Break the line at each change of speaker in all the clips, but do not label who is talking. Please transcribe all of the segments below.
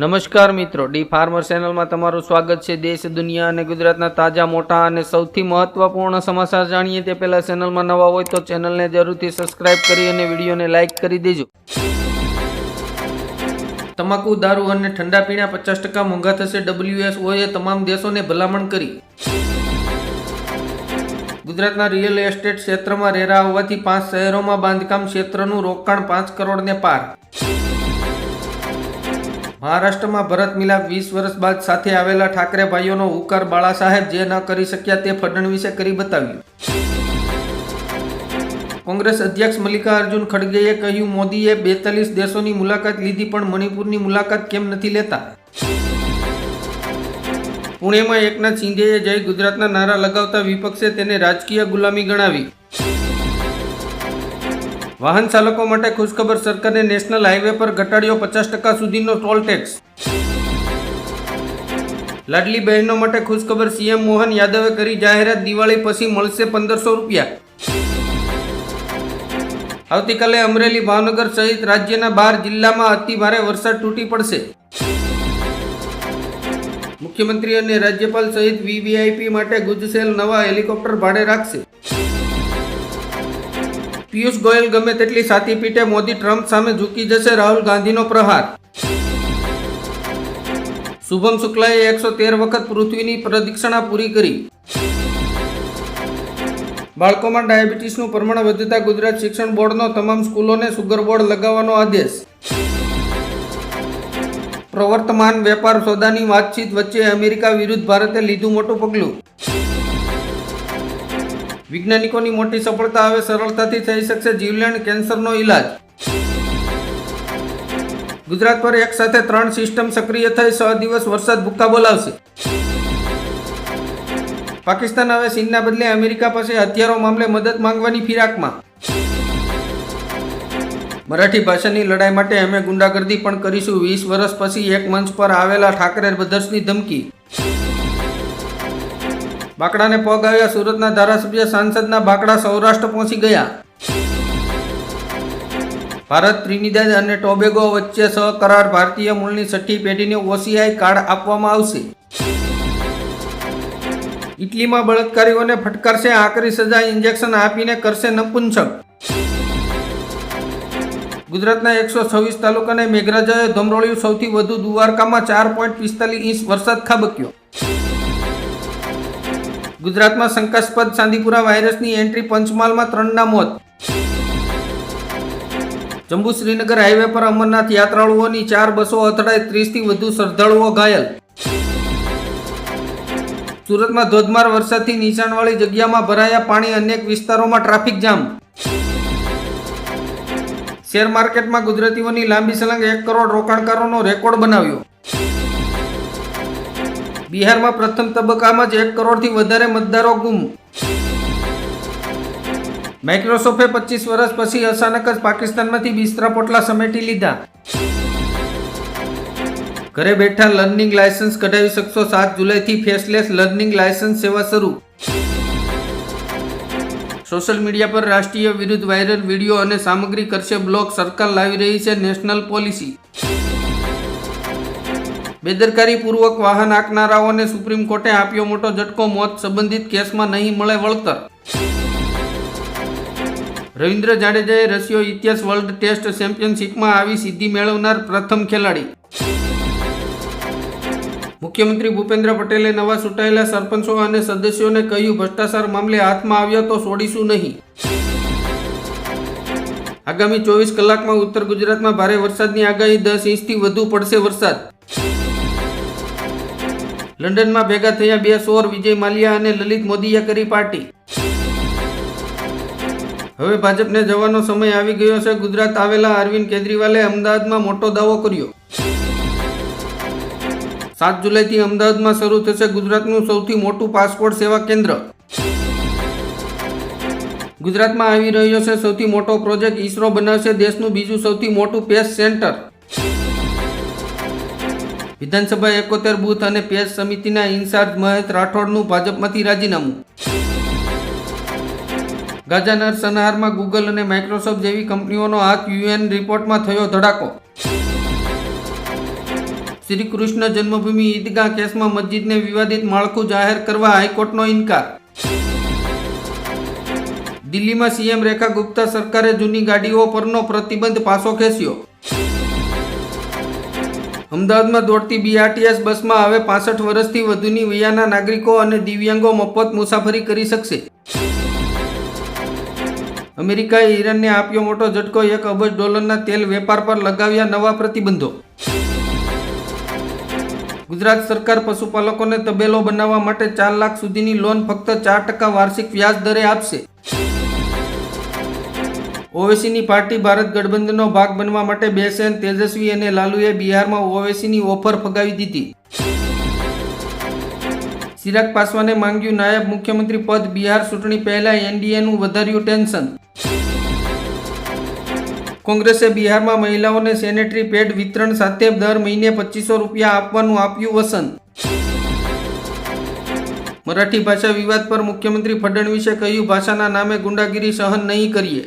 નમસ્કાર મિત્રો, D farmer ચેનલમાં તમારું સ્વાગત છે. દેશ, દુનિયા અને ગુજરાતના તાજા, મોટા અને સૌથી મહત્વપૂર્ણ સમાચાર જાણીએ તે પહેલા ચેનલમાં નવા હોય તો ચેનલને જરૂરથી સબસ્ક્રાઇબ કરી અને વિડીયોને લાઇક કરી દેજો. તમાકુ, દારૂ અને ઠંડા પીણા પચાસ ટકા મોંઘા થશે. ડબલ્યુએસઓએ તમામ દેશોને ભલામણ કરી. ગુજરાતના રિયલ એસ્ટેટ ક્ષેત્રમાં રેરા હોવાથી પાંચ શહેરોમાં બાંધકામ ક્ષેત્રનું રોકાણ પાંચ કરોડને પાર. મહારાષ્ટ્રમાં ભરત મિલાપ વીસ વર્ષ બાદ સાથે આવેલા ઠાકરે ભાઈઓનો હુકાર બાળા સાહેબ જે ન કરી શક્યા તે ફડણવીસે કરી બતાવ્યું. કોંગ્રેસ અધ્યક્ષ મલ્લિકાર્જુન ખડગેએ કહ્યું, મોદીએ બેતાલીસ દેશોની મુલાકાત લીધી, પણ મણિપુરની મુલાકાત કેમ નથી લેતા? પુણેમાં એકનાથ સિંધેએ જય ગુજરાતના નારા લગાવતા વિપક્ષે તેને રાજકીય ગુલામી ગણાવી. વાહન ચાલકો માટે ખુશખબર સરકારે નેશનલ હાઈવે પર ઘટાડ્યો પચાસ ટકા સુધીનો ટોલ ટેક્સ. લાડલી બહેનો માટે ખુશખબર સીએમ મોહન યાદવે કરી જાહેરાત, દિવાળી પછી મળશે પંદરસો રૂપિયા. આવતીકાલે અમરેલી ભાવનગર સહિત રાજ્યના બાર જિલ્લામાં અતિ ભારે વરસાદ તૂટી પડશે. મુખ્યમંત્રી અને રાજ્યપાલ સહિત વીવીઆઈપી માટે ગુજસેલ નવા હેલિકોપ્ટર ભાડે રાખશે. પિયુષ ગોયલ ગમે તેટલી સાતી પીટે મોદી ટ્રમ્પ સામે ઝૂકી જશે રાહુલ ગાંધીનો પ્રહાર. શુભમ શુક્લાએ એકસો તેર વખત પૃથ્વીની પ્રદક્ષિણા પૂરી કરી. બાળકોમાં ડાયાબિટીસનું પ્રમાણ વધતા ગુજરાત શિક્ષણ બોર્ડનો તમામ સ્કૂલોને સુગર બોર્ડ લગાવવાનો આદેશ. પ્રવર્તમાન વેપાર સોદાની વાતચીત વચ્ચે અમેરિકા વિરુદ્ધ ભારતે લીધું મોટું પગલું. વૈજ્ઞાનિકોની મોટી સફળતા હવે સરળતાથી થઈ શકશે જીવલેણ કેન્સરનો ઈલાજ. ગુજરાત પર એક સાથે ત્રણ સિસ્ટમ સક્રિય થઈ છ દિવસ વરસાદ ભૂક્કા બોલાવશે. પાકિસ્તાન હવે ચીનના બદલે અમેરિકા પાસે હથિયારો મામલે મદદ માંગવાની ફિરાકમાં. મરાઠી ભાષાની લડાઈ માટે અમે ગુંડાગર્દી પણ કરીશું. વીસ વર્ષ પછી એક મંચ પર આવેલા ઠાકરે બ્રધર્સની ધમકી. બાકડાને પગ આવ્યા સુરતના ધારાસભ્ય સાંસદના બાકડા સૌરાષ્ટ્ર પહોંચી ગયા. ભારત ત્રિનિદાદ અને ટોબેગો વચ્ચે સહકરાર ભારતીય મૂળની છઠ્ઠી પેઢીને ઓસીઆઈ કાર્ડ આપવામાં આવશે. ઇટલીમાં બળાત્કારીઓને ફટકારશે, આકરી સજા, ઇન્જેક્શન આપીને કરશે નપુંસક. ગુજરાતના એકસો છવ્વીસ તાલુકાને મેઘરાજાએ ધમરોળ્યું સૌથી વધુ દ્વારકામાં ચાર પોઈન્ટ પિસ્તાલીસ ઇંચ વરસાદ ખાબક્યો. ગુજરાતમાં શંકાસ્પદ ચાંદીપુરા વાયરસની એન્ટ્રી પંચમહાલમાં ત્રણના મોત. જંબુ શ્રીનગર હાઈવે પર અમરનાથ યાત્રાળુઓની ચાર બસો અથડાઈ ત્રીસથી વધુ શ્રદ્ધાળુઓ ઘાયલ. સુરતમાં ધોધમાર વરસાદથી નીચાણવાળી જગ્યામાં ભરાયા પાણી અનેક વિસ્તારોમાં ટ્રાફિક જામ. શેર માર્કેટમાં ગુજરાતીઓની લાંબી સલંગ એક કરોડ રોકાણકારોનો રેકોર્ડ બનાવ્યો. બિહારમાં પ્રથમ તબક્કામાં જ એક કરોડથી વધારે મતદારો ગુમ. માઇક્રોસોફ્ટે પચીસ વર્ષ પછી અચાનક જ પાકિસ્તાનમાંથી બિસ્તરા પોટલા સમેટી લીધા. ઘરે બેઠા લર્નિંગ લાયસન્સ કઢાવી શકશો સાત જુલાઈથી ફેસલેસ લર્નિંગ લાયસન્સ સેવા શરૂ. સોશિયલ મીડિયા પર રાષ્ટ્રીય વિરુદ્ધ વાયરલ વીડિયો અને સામગ્રી કરશે બ્લોક સરકાર લાવી રહી છે નેશનલ પોલિસી. બેદરકારી પૂર્વક વાહન આંકનારાઓને સુપ્રીમ કોર્ટે આપ્યો મોટો ઝટકો, મોત સંબંધિત કેસમાં નહીં મળે વળતર. રવિન્દ્ર જાડેજાએ રશિયો ઇતિહાસ વર્લ્ડ ટેસ્ટ ચેમ્પિયનશિપમાં આવી સિદ્ધિ મેળવનાર પ્રથમ ખેલાડી. મુખ્યમંત્રી ભૂપેન્દ્ર પટેલે નવા ચૂંટાયેલા સરપંચો અને સદસ્યોને કહ્યું, ભ્રષ્ટાચાર મામલે હાથમાં આવ્યો તો છોડીશું નહીં. આગામી ચોવીસ કલાકમાં ઉત્તર ગુજરાતમાં ભારે વરસાદની આગાહી, દસ ઇંચથી વધુ પડશે વરસાદ. લંડનમાં ભેગા થયા બે સોર, વિજય માલ્યા અને લલિત મોદીએ કરી પાર્ટી. હવે ભાજપને જવાનો સમય આવી ગયો છે. ગુજરાત આવેલા અરવિંદ કેજરીવાલે અમદાવાદમાં મોટો દાવો કર્યો. સાત જુલાઈથી અમદાવાદમાં શરૂ થશે ગુજરાતનું સૌથી મોટું પાસપોર્ટ સેવા કેન્દ્ર. ગુજરાતમાં આવી રહ્યો છે સૌથી મોટો પ્રોજેક્ટ ઈસરો બનાવશે. દેશનું બીજું સૌથી મોટું પેસ સેન્ટર. વિધાનસભા એકોતેર બૂથ અને પેજ સમિતિના ઇન્ચાર્જ મહેશ રાઠોડનું ભાજપમાંથી રાજીનામું. ગાજાનર સનહારમાં ગૂગલ અને માઇક્રોસોફ્ટ જેવી કંપનીઓનો હાથ યુએન રિપોર્ટમાં થયો ધડાકો. શ્રી કૃષ્ણ જન્મભૂમિ ઈદગાહ કેસમાં મસ્જિદને વિવાદિત માળખું જાહેર કરવા હાઈકોર્ટનો ઇનકાર. દિલ્હીમાં સીએમ રેખા ગુપ્તા સરકારે જૂની ગાડીઓ પરનો પ્રતિબંધ પાછો ખેંચ્યો. અમદાવાદમાં દોડતી બીઆરટીએસ બસમાં હવે પાસઠ વર્ષથી વધુની વયાના નાગરિકો અને દિવ્યાંગો મફત મુસાફરી કરી શકશે. અમેરિકાએ ઈરાનને આપ્યો મોટો ઝટકો, એક અબજ ડોલરના તેલ વેપાર પર લગાવ્યા નવા પ્રતિબંધો. ગુજરાત સરકાર પશુપાલકોને તબેલો બનાવવા માટે ચાર લાખ સુધીની લોન ફક્ત ચાર ટકા વાર્ષિક વ્યાજ દરે આપશે. ઓવેસીની પાર્ટી ભારત ગઠબંધનનો ભાગ બનવા માટે બેસેન તેજસ્વી અને લાલુએ બિહારમાં ઓવેસીની ઓફર ફગાવી દીધી. ચિરાગ પાસવાને માંગ્યું નાયબ મુખ્યમંત્રી પદ. બિહાર ચૂંટણી પહેલા એનડીએનું વધાર્યું ટેન્શન. કોંગ્રેસે બિહારમાં મહિલાઓને સેનેટરી પેડ વિતરણ સાથે દર મહિને પચીસો રૂપિયા આપવાનું આપ્યું વસન. મરાઠી ભાષા વિવાદ પર મુખ્યમંત્રી ફડણવીસે કહ્યું, ભાષાના નામે ગુંડાગીરી સહન નહીં કરીએ.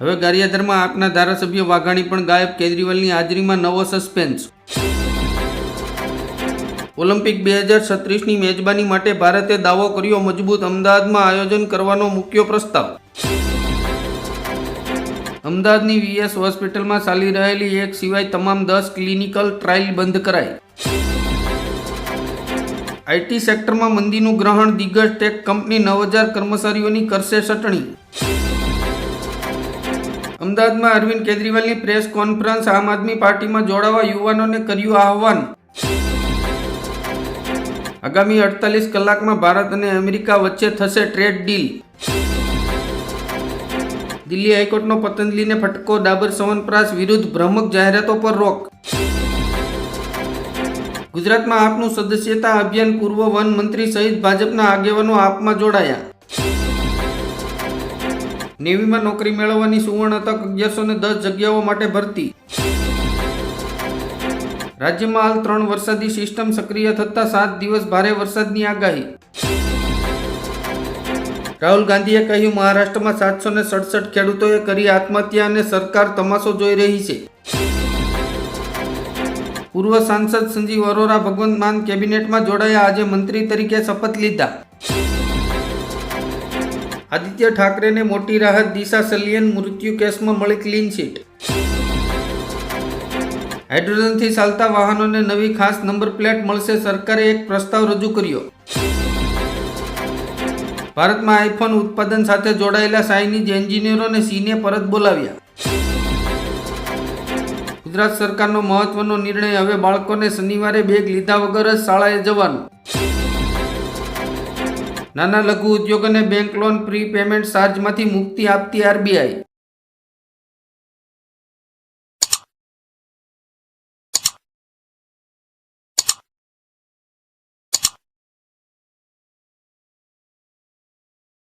હવે ગારિયાધરમાં આપના ધારાસભ્ય વાઘાણી પણ ગાયબ, કેજરીવાલની હાજરીમાં નવો સસ્પેન્સ ઓલિમ્પિક બે હજાર છત્રીસની મેજબાની માટે ભારતે દાવો કર્યો, મજબૂત અમદાવાદમાં આયોજન કરવાનો મુખ્ય પ્રસ્તાવ. અમદાવાદની વીએસ હોસ્પિટલમાં ચાલી રહેલી એક સિવાય તમામ દસ ક્લિનિકલ ટ્રાયલ બંધ કરાઈ. આઈટી સેક્ટરમાં મંદીનું ગ્રહણ, દિગ્ગજ ટેક કંપની નવ હજાર કર્મચારીઓની કરશે ચટણી. અમદાવાદમાં અરવિંદ કેજરીવાલની પ્રેસ કોન્ફરન્સ આમ આદમી પાર્ટીમાં જોડાવા યુવાનોને કર્યું આહવાન. આગામી અડતાલીસ કલાકમાં ભારત અને અમેરિકા વચ્ચે થશે ટ્રેડ ડીલ. દિલ્હી હાઈકોર્ટનો પતંજલિને ફટકો, ડાબર સવનપ્રાસ વિરુદ્ધ ભ્રમક જાહેરાતો પર રોક. ગુજરાતમાં આપનું સદસ્યતા અભિયાન પૂર્વ વન મંત્રી સહિત ભાજપના આગેવાનો આપમાં જોડાયા. નેવીમાં નોકરી મેળવવાની સુવર્ણ તક અગિયારસો ને દસ જગ્યાઓ માટે ભરતી. રાજ્યમાં હાલ ત્રણ વરસાદી સિસ્ટમ સક્રિય થતા સાત દિવસ ભારે વરસાદની આગાહી. રાહુલ ગાંધીએ કહ્યું, મહારાષ્ટ્રમાં સાતસો ને સડસઠ ખેડૂતોએ કરી આત્મહત્યા અને સરકાર તમાશો જોઈ રહી છે. પૂર્વ સાંસદ સંજીવ અરોરા ભગવંત માન કેબિનેટમાં જોડાયા. આજે મંત્રી તરીકે શપથ લીધા. આદિત્ય ઠાકરેને મોટી રાહત દિશા સલિયન મૃત્યુ કેસમાં મળી ક્લીન ચીટ હાઇડ્રોજનથી ચાલતા વાહનોને નવી ખાસ નંબર પ્લેટ મળશે, સરકારે એક પ્રસ્તાવ રજૂ કર્યો. ભારતમાં આઈફોન ઉત્પાદન સાથે જોડાયેલા ચાઇનીઝ એન્જિનિયરોને ચીને પરત બોલાવ્યા. ગુજરાત સરકારનો મહત્વનો નિર્ણય, હવે બાળકોને શનિવારે બેગ લીધા વગર જ શાળાએ જવાનું. નાના લઘુ ઉદ્યોગોને બેંક લોન પ્રી પેમેન્ટ ચાર્જમાંથી મુક્તિ આપતી આરબીઆઈ